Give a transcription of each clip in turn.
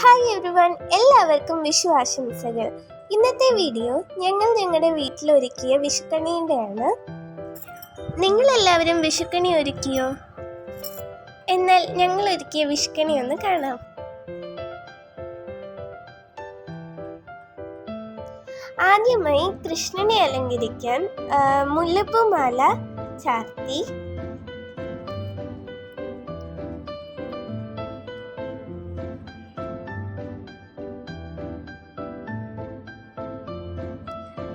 Hi everyone എല്ലാവർക്കും വിഷു ആശംസകൾ ഇന്നത്തെ വീഡിയോ ഞങ്ങൾ ഞങ്ങളുടെ വീട്ടിൽ ഒരുക്കിയ വിഷുക്കണിയുടെയാണ് നിങ്ങൾ എല്ലാവരും വിഷുക്കണി ഒരുക്കിയോ? എന്നാൽ ഞങ്ങൾ ഒരുക്കിയ വിഷുക്കണി ഒന്ന് കാണാം. ആദ്യമായി കൃഷ്ണനെ അലങ്കരിക്കാൻ മുല്ലപ്പൂമാല ചാർത്തി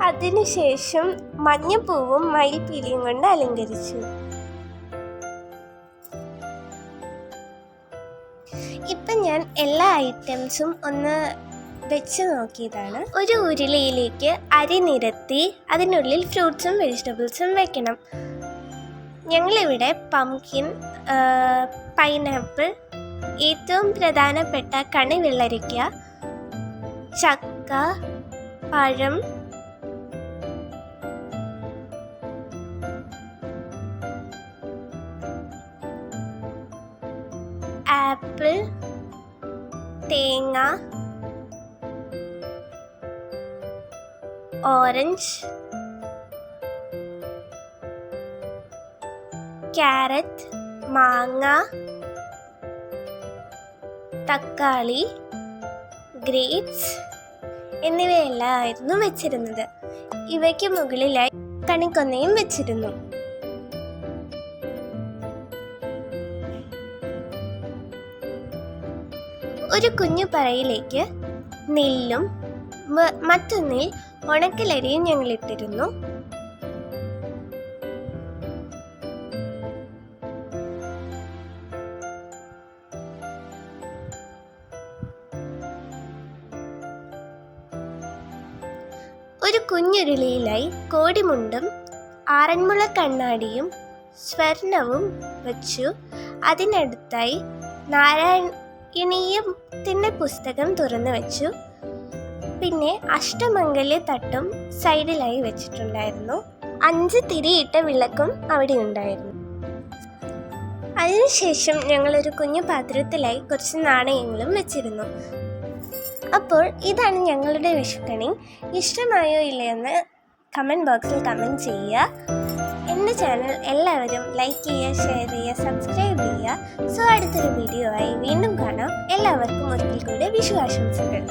അതിനുശേഷം മഞ്ഞപ്പൂവും മയിൽപ്പീലിയും കൊണ്ട് അലങ്കരിച്ചു. ഇപ്പൊ ഞാൻ എല്ലാ ഐറ്റംസും ഒന്ന് വെച്ച് നോക്കിയതാണ്. ഒരു ഉരുളിയിലേക്ക് അരി നിരത്തി അതിനുള്ളിൽ ഫ്രൂട്ട്സും വെജിറ്റബിൾസും വെക്കണം. ഞങ്ങളിവിടെ പംകിൻ പൈനാപ്പിൾ ഏറ്റവും പ്രധാനപ്പെട്ട കണി വിളരയ്ക്ക ചക്ക പഴം ആപ്പിൾ തേങ്ങ ഓറഞ്ച് ക്യാരറ്റ് മാങ്ങ തക്കാളി ഗ്രേപ്സ് എന്നിവയെല്ലാമായിരുന്നു വെച്ചിരുന്നത്. ഇവയ്ക്ക് മുകളിലായി കണിക്കൊന്നയും വെച്ചിരുന്നു. ഒരു കുഞ്ഞു പറയിലേക്ക് നെല്ലും മറ്റൊന്നിൽ ഉണക്കലരിയും ഞങ്ങൾ ഇട്ടിരുന്നു. ഒരു കുഞ്ഞുരുളിയിലായി കോടിമുണ്ടും ആറന്മുള കണ്ണാടിയും സ്വർണവും വച്ചു. അതിനടുത്തായി നാരായണീയത്തിന്റെ പുസ്തകം തുറന്നു വെച്ചു. പിന്നെ അഷ്ടമംഗല്യ തട്ടും സൈഡിലായി വെച്ചിട്ടുണ്ടായിരുന്നു. അഞ്ച് തിരിയിട്ട വിളക്കും അവിടെ ഉണ്ടായിരുന്നു. അതിനുശേഷം ഞങ്ങളൊരു കുഞ്ഞു പാത്രത്തിലായി കുറച്ച് നാണയങ്ങളും വെച്ചിരുന്നു. അപ്പോൾ ഇതാണ് ഞങ്ങളുടെ വിഷുക്കണി. ഇഷ്ടമായോ ഇല്ലയെന്ന് കമന്റ് ബോക്സിൽ കമന്റ് ചെയ്യുക. എന്റെ ചാനൽ എല്ലാവരും ലൈക്ക് ചെയ്യുക ഷെയർ ചെയ്യുക സബ്സ്ക്രൈബ് ചെയ്യുക. സോ അടുത്തൊരു വീഡിയോ ആയി വീണ്ടും കാണാം. എല്ലാവർക്കും ഒരിക്കൽ കൂടെ വിഷു ആശംസകൾ